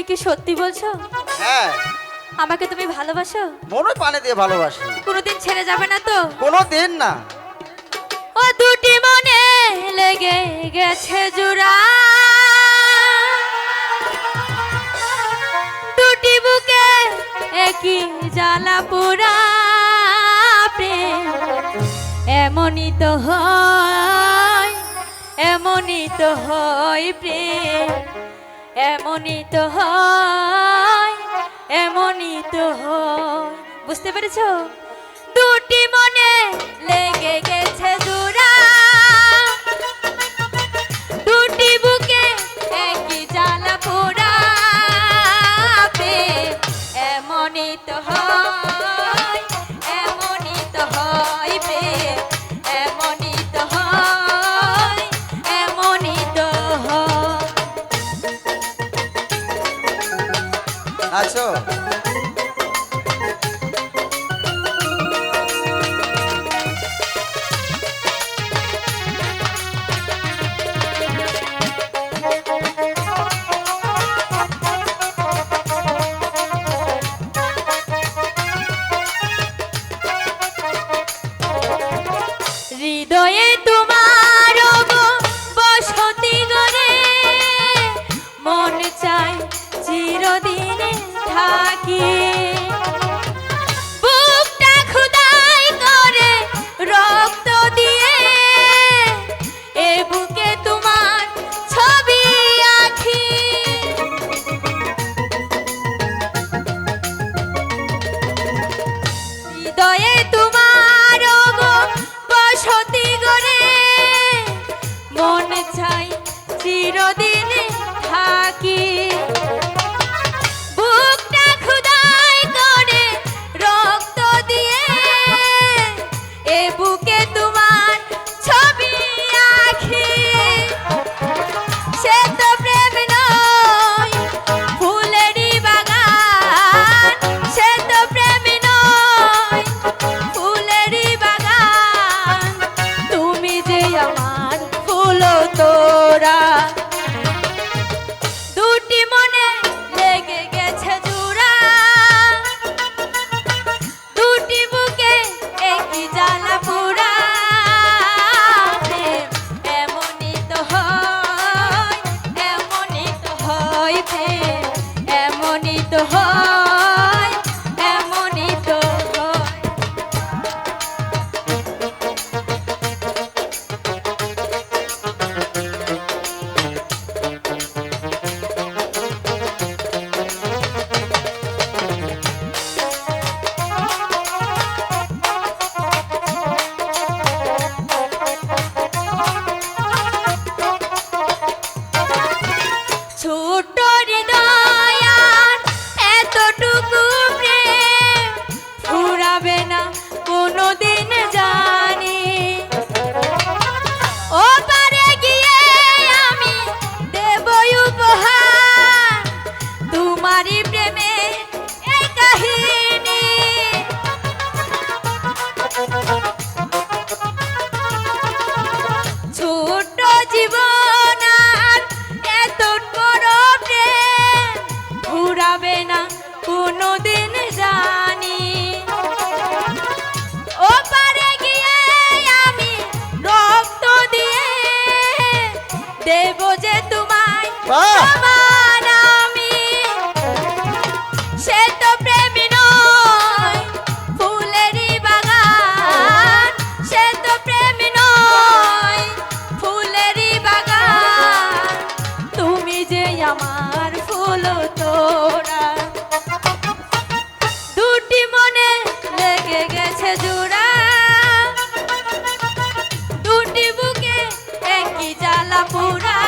তুমি কি সত্যি বলছো? হ্যাঁ। আমাকে তুমি ভালোবাসো? মনে পানে দিয়ে ভালোবাসি। কোনোদিন ছেড়ে যাবে না তো? কোনোদিন না। ও দুটি মনে লেগে গেছে জোড়া। দুটি বুকে একই জ্বালা পোড়া প্রেম। এমনই তো হয় এমনই তো হয় প্রেম। এমনই তো হয় এমনই তো হয়। বুঝতে পেরেছ? আছো? হৃদয়ে তোমার বসতি চাই চিরদিনে থাকি। বুকটা খুদাই করে রক্ত দিয়ে এ বুকে তোমার ছবি আঁকি। হৃদয়ে তোমার বসতি গরে মন চাই চিরদিন থাকি। ঘুরাবে না। জোড়া দুটি বুকে একই জ্বালা পোড়া।